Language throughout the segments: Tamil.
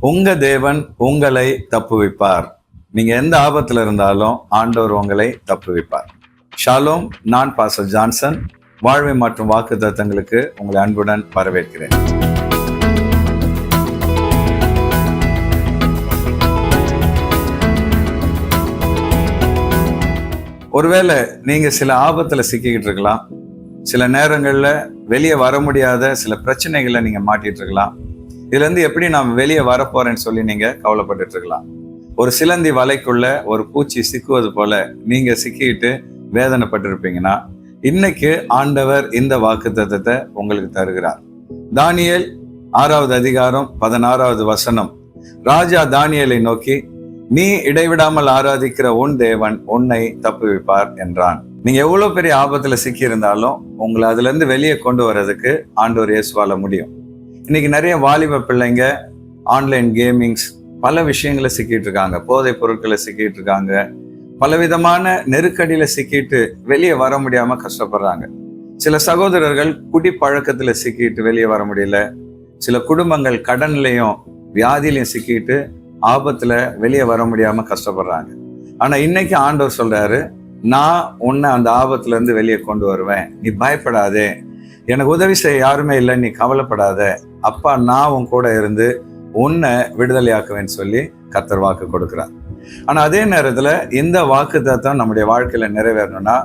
உங்க தேவன் உங்களை தப்புவிப்பார். நீங்க எந்த ஆபத்துல இருந்தாலும் ஆண்டவர் உங்களை தப்புவிப்பார். ஷாலோம் நான் பாசல் ஜான்சன். வாழ்வை மற்றும் வாக்கு தத்தங்களுக்கு உங்களை அன்புடன் வரவேற்கிறேன். ஒருவேளை நீங்க சில ஆபத்துல சிக்கிக்கிட்டு இருக்கலாம். சில நேரங்கள்ல வெளியே வர முடியாத சில பிரச்சனைகளை நீங்க மாட்டிட்டு இருக்கலாம். இதுல இருந்து எப்படி நான் வெளியே வரப்போறேன்னு சொல்லி நீங்கள் கவலைப்பட்டுட்டு இருக்கலாம். ஒரு சிலந்தி வலைக்குள்ள ஒரு பூச்சி சிக்குவது போல நீங்கள் சிக்கிட்டு வேதனைப்பட்டிருப்பீங்கன்னா இன்னைக்கு ஆண்டவர் இந்த வாக்கு உங்களுக்கு தருகிறார். தானியல் ஆறாவது அதிகாரம் பதினாறாவது வசனம். ராஜா தானியலை நோக்கி நீ இடைவிடாமல் ஆராதிக்கிற உன் தேவன் உன்னை தப்புவிப்பார் என்றான். நீங்க எவ்வளவு பெரிய ஆபத்துல சிக்கி இருந்தாலும் உங்களை அதுல இருந்து வெளியே கொண்டு வர்றதுக்கு ஆண்டவர் இயேசுவால முடியும். இன்னைக்கு நிறைய வாலிப பிள்ளைங்க ஆன்லைன் கேமிங்ஸ் பல விஷயங்களை சிக்கிட்டு இருக்காங்க. போதைப் பொருட்களை சிக்கிட்டு இருக்காங்க. பலவிதமான நெருக்கடியில சிக்கிட்டு வெளியே வர முடியாம கஷ்டப்படுறாங்க. சில சகோதரர்கள் குடி பழக்கத்துல சிக்கிட்டு வெளியே வர முடியல. சில குடும்பங்கள் கடன்லையும் வியாதியிலையும் சிக்கிட்டு ஆபத்துல வெளியே வர முடியாம கஷ்டப்படுறாங்க. ஆனா இன்னைக்கு ஆண்டவர் சொல்றாரு நான் உன்னை அந்த ஆபத்துல இருந்து வெளியே கொண்டு வருவேன். நீ பயப்படாதே. எனக்கு உதவி செய்ய யாருமே இல்லை. நீ கவலைப்படாத. அப்பா நான் உன் கூட இருந்து உன்னை விடுதலையாக்குவேன்னு சொல்லி கத்தர் வாக்கு கொடுக்குறார். ஆனால் அதே நேரத்தில் இந்த வாக்கு தத்துவம் நம்முடைய வாழ்க்கையில் நிறைவேறணும்னா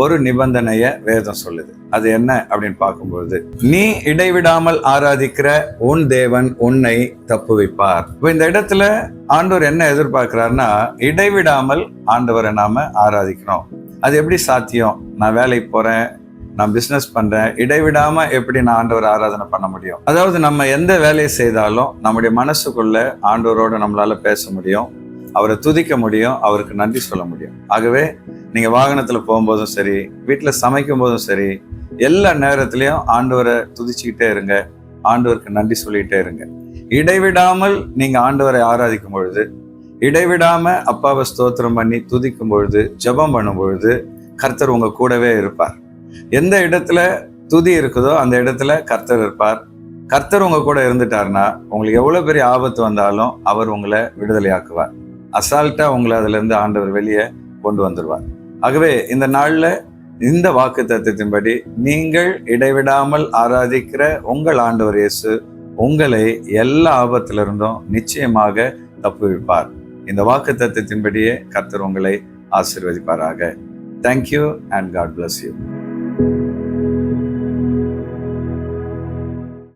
ஒரு நிபந்தனையை வேதம் சொல்லுது. அது என்ன அப்படின்னு பார்க்கும்போது நீ இடைவிடாமல் ஆராதிக்கிற உன் தேவன் உன்னை தப்புவிப்பார். இப்போ இந்த இடத்துல ஆண்டவர் என்ன எதிர்பார்க்கிறாருன்னா இடைவிடாமல் ஆண்டவரை நாம ஆராதிக்கணும் அது எப்படி சாத்தியம்? நான் வேலைக்கு போறேன் நான் பிஸ்னஸ் பண்றேன். இடைவிடாம எப்படி நான் ஆண்டவர் ஆராதனை பண்ண முடியும்? அதாவது நம்ம எந்த வேலையை செய்தாலும் நம்முடைய மனசுக்குள்ள ஆண்டவரோட நம்மளால பேச முடியும். அவரை துதிக்க முடியும். அவருக்கு நன்றி சொல்ல முடியும். ஆகவே நீங்க வாகனத்துல போகும்போதும் சரி வீட்டுல சமைக்கும் போதும் சரி எல்லா நேரத்திலையும் ஆண்டவரை துதிச்சுக்கிட்டே இருங்க. ஆண்டவருக்கு நன்றி சொல்லிக்கிட்டே இருங்க. இடைவிடாமல் நீங்க ஆண்டவரை ஆராதிக்கும் பொழுது இடைவிடாம அப்பாவை ஸ்தோத்திரம் பண்ணி துதிக்கும் பொழுது ஜெபம் பண்ணும் பொழுது கர்த்தர் உங்க கூடவே இருப்பார். எந்த இடத்துல துதி இருக்குதோ அந்த இடத்துல கர்த்தர் இருப்பார். கர்த்தர் உங்க கூட இருந்துட்டாருன்னா உங்களுக்கு எவ்வளவு பெரிய ஆபத்து வந்தாலும் அவர் உங்களை விடுதலையாக்குவார். அசால்ட்டா உங்களை அதுல இருந்து ஆண்டவர் வெளியே கொண்டு வந்துடுவார் ஆகவே இந்த நாள்ல இந்த வாக்கு தத்துவத்தின்படி நீங்கள் இடைவிடாமல் ஆராதிக்கிற உங்கள் ஆண்டவர் இயேசு உங்களை எல்லா ஆபத்திலிருந்தும் நிச்சயமாக தப்புவிப்பார். இந்த வாக்கு தத்துவத்தின்படியே கர்த்தர் உங்களை ஆசீர்வதிப்பாராக. Thank you and God bless you